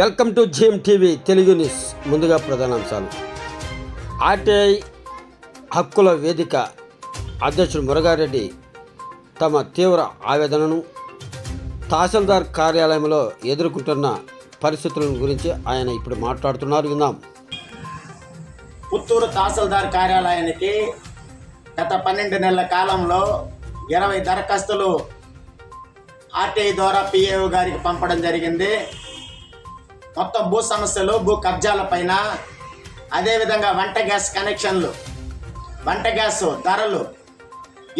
Welcome to GM TV Telugu news. ముందుగా ప్రధానాంశాలు. RTI హక్కుల వేదిక అధ్యక్షుడు మురగారెడ్డి తమ తీవ్ర ఆవేదనను తహసీల్దార్ కార్యాలయంలో ఎదుర్కొంటున్న పరిస్థితుల గురించి ఆయన ఇప్పుడు మాట్లాడుతున్నారు. విందాం. పుత్తూరు తహసీల్దార్ కార్యాలయానికి గత పన్నెండు నెలల కాలంలో ఇరవై దరఖాస్తులు ఆర్టీఐ ద్వారా పిఏఓ గారికి పంపడం జరిగింది. మొత్తం భూ సమస్యలు భూ కబ్జాల పైన అదేవిధంగా వంట గ్యాస్ కనెక్షన్లు వంట గ్యాస్ ధరలు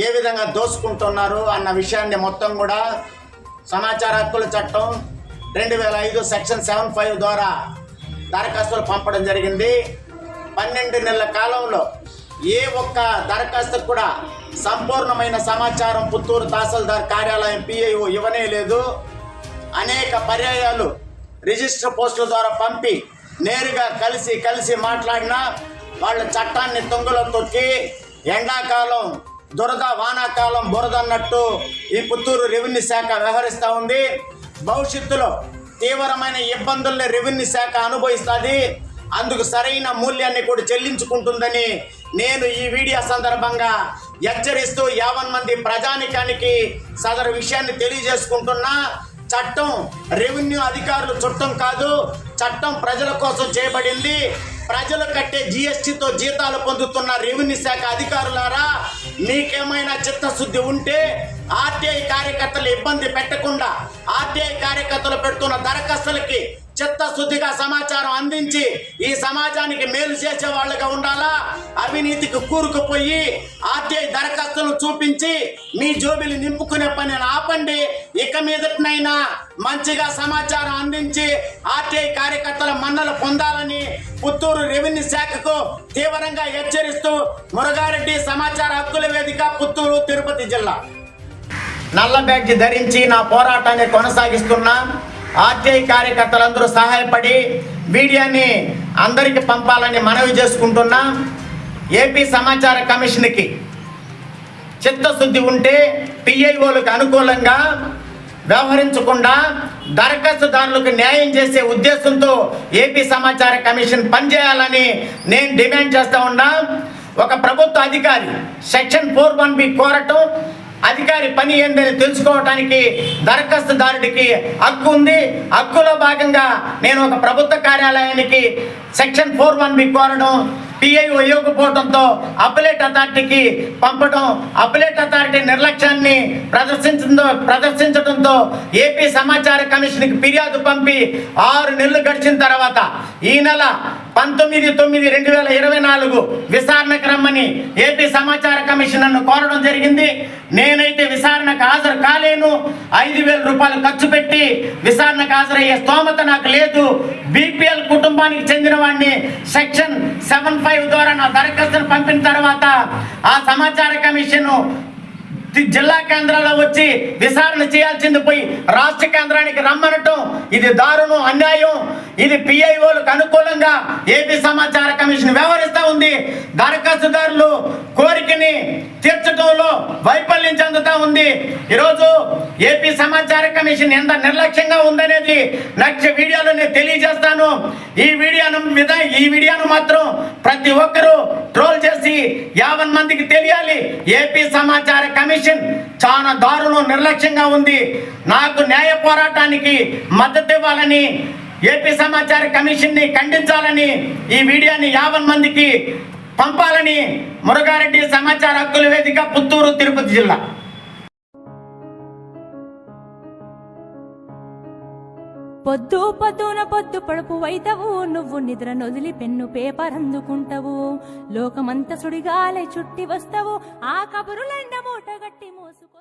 ఏ విధంగా దోసుకుంటున్నారు అన్న విషయాన్ని మొత్తం కూడా సమాచార హక్కుల చట్టం రెండు వేల ఐదు సెక్షన్ సెవెన్ ఫైవ్ ద్వారా దరఖాస్తులు పంపడం జరిగింది. పన్నెండు నెలల కాలంలో ఏ ఒక్క దరఖాస్తు కూడా సంపూర్ణమైన సమాచారం పుత్తూరు తహసీల్దార్ కార్యాలయం పిఐఓ ఇవ్వనే లేదు. అనేక పర్యాయాలు రిజిస్టర్ పోస్టుల ద్వారా పంపి నేరుగా కలిసి కలిసి మాట్లాడినా వాళ్ళ చట్టాన్ని తొంగలో తొక్కి ఎండాకాలం దురద వానాకాలం బురద అన్నట్టు ఈ పుత్తూరు రెవెన్యూ శాఖ వ్యవహరిస్తూ ఉంది. భవిష్యత్తులో తీవ్రమైన ఇబ్బందుల్ని రెవెన్యూ శాఖ అనుభవిస్తుంది. అందుకు సరైన మూల్యాన్ని కూడా చెల్లించుకుంటుందని నేను ఈ వీడియో సందర్భంగా హెచ్చరిస్తూ యావన్ మంది ప్రజానికానికి సదరు విషయాన్ని తెలియజేసుకుంటున్నా. చట్టం రెవెన్యూ అధికారులు చుట్టం కాదు చట్టం ప్రజల కోసం చేయబడింది. ప్రజలు కట్టే జిఎస్టితో జీతాలు పొందుతున్న రెవెన్యూ శాఖ అధికారులారా మీకేమైనా చిత్తశుద్ధి ఉంటే ఆర్టీఐ కార్యకర్తలు ఇబ్బంది పెట్టకుండా ఆర్టీఐ కార్యకర్తలు పెడుతున్న దరఖాస్తులకి చిత్తశుద్ధిగా సమాచారం అందించి ఈ సమాజానికి మేలు చేసే వాళ్ళుగా ఉండాలా? అవినీతికి కూరుకుపోయి ఆర్టీఐ దరఖాస్తులు చూపించి మీ జోబిలు నింపుకునే పని ఆపండి. ఇక మీదటినైనా మంచిగా సమాచారం అందించి ఆర్టీఐ కార్యకర్తల మన్నలు పొందాలని పుత్తూరు రెవెన్యూ శాఖకు తీవ్రంగా హెచ్చరిస్తూ మురగారెడ్డి సమాచార హక్కుల వేదిక పుత్తూరు తిరుపతి జిల్లా. నల్ల బ్యాగ్ ధరించి నా పోరాటాన్ని కొనసాగిస్తున్నా. ఆర్టీఐ కార్యకర్తలందరూ సహాయపడి వీడియోని అందరికీ పంపాలని మనవి చేసుకుంటున్నా ఏపీ సమాచార కమిషన్కి చిత్తశుద్ధి ఉంటే పిఐఓలకు అనుకూలంగా వ్యవహరించకుండా దరఖాస్తుదారులకు న్యాయం చేసే ఉద్దేశంతో ఏపీ సమాచార కమిషన్ పనిచేయాలని నేను డిమాండ్ చేస్తా ఉన్నా. ఒక ప్రభుత్వ అధికారి సెక్షన్ ఫోర్ వన్ బి కోరటం అధికారి పని ఏందని తెలుసుకోవటానికి దరఖాస్తుదారుడికి హక్కు ఉంది. హక్కులో భాగంగా నేను ఒక ప్రభుత్వ కార్యాలయానికి సెక్షన్ ఫోర్ వన్ బి కోరడం పిఐ ఇవ్వకపోవడంతో అప్పలేట్ అథారిటీకి పంపడం అప్పలేట్ అథారిటీ నిర్లక్ష్యాన్ని ప్రదర్శించడంతో ప్రదర్శించడంతో ఏపీ సమాచార కమిషన్కి ఫిర్యాదు పంపి ఆరు నెలలు గడిచిన తర్వాత ఈ నెల పంతొమ్మిది తొమ్మిది రెండు వేల ఇరవై నాలుగు విచారణకు రమ్మని ఏపీ సమాచార కమిషన్ నన్ను కోరడం జరిగింది. నేనైతే విచారణకు హాజరు కాలేను. ఐదు వేల రూపాయలు ఖర్చు పెట్టి విచారణకు హాజరయ్యే స్తోమత నాకు లేదు. బీపీఎల్ కుటుంబానికి చెందిన వాడిని సెక్షన్ సెవెన్ ఫైవ్ ద్వారా నా దరఖాస్తును పంపిన తర్వాత ఆ సమాచార కమిషన్ జిల్లా కేంద్రాల్లో వచ్చి విచారణ చేయాల్సింది పోయి రాష్ట్ర కేంద్రానికి రమ్మనటం ఇది దారుణం అన్యాయం. ఇది పిఐఓలకు అనుకూలంగా ఏపీ సమాచార కమిషన్ వ్యవహరిస్తూ ఉంది. దరఖాస్తుదారులు కోరిక కోరికని తీర్చడంలో వైఫల్యం చెందుతా ఉంది. ఈరోజు ఏపీ సమాచార కమిషన్ ఎంత నిర్లక్ష్యంగా ఉందనేది నెక్స్ట్ వీడియోలో నేను తెలియజేస్తాను. ఈ వీడియోను మీద ఈ వీడియోను మాత్రం ప్రతి ఒక్కరూ ట్రోల్ చేసి యావన్ మందికి తెలియాలి. ఏపీ సమాచార కమిషన్ చాలా దారుణం నిర్లక్ష్యంగా ఉంది. నాకు న్యాయ పోరాటానికి మద్దతు ఇవ్వాలని ఏపీ సమాచార కమిషన్ని ఖండించాలని ఈ వీడియోని యావన్ మందికి పంపాలని మురగారెడ్డి సమాచార హక్కుల వేదిక పుత్తూరు తిరుపతి జిల్లా. పొద్దు పొద్దున పొద్దు పడుపు వైతవు నువ్వు నిద్ర నొదిలి పెన్ను పేపర్ అందుకుంటావు. లోకమంత సుడిగాలే చుట్టి వస్తావు ఆ కబురులండ మూట గట్టి మోసుకో